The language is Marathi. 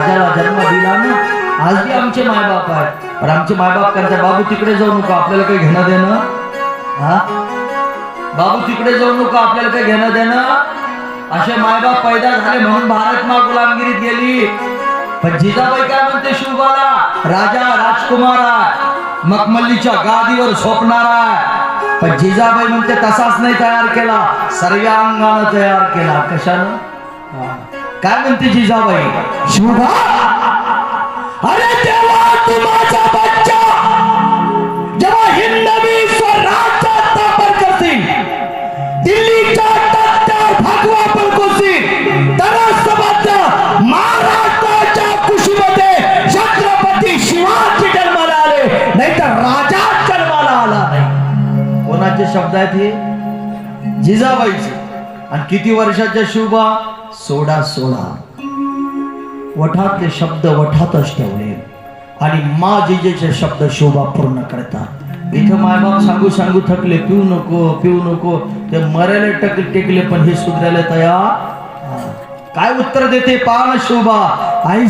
राजाला जन्म दिला ना आज बी आमचे मायबाप आहेत. पण आमचे मायबाप करतात बाबू तिकडे जाऊ नको आपल्याला काही घेणं देणं. हा? बाबू तिकडे जाऊ नको आपल्याला काही घेणं देणं. असे मायबाप पैदा झाले म्हणून भारत मा गुलामगिरीत गेली. पण जिजाबाई काय म्हणते शिवबाला? राजा राजकुमार आहे मखमल्लीच्या गादीवर झोपणार. आहे पण जिजाबाई म्हणते तसाच नाही तयार केला सर्वांगानं तयार केला. कशानं? हा. काय म्हणते जिजाबाई? शिवबा अरे तेव्हा तू माझा बच्चा. जेव्हा हिंदवी स्वराज्य स्थापन करतील दिल्लीच्या तत्त्यावर भगवा पलकोसी तरच समजत महाराष्ट्राच्या कुशीमध्ये छत्रपती शिवाजी जन्माला आले नाही तर राजा जन्माला आला नाही. कोणाचे शब्द आहेत हे? जिजाबाईचे. आणि किती वर्षाच्या शिवबा सोडा सोडा वठातले शब्द वठातच ठेवले. आणि मा जिजेचे शब्द शोभा पूर्ण करतात. इथं मायबाप सांगू सांगू थकले पिऊ नको पिऊ नको. ते मरायला टक टेकले पण हे सुधरायला तयार काय उत्तर देते पान शोभा. आई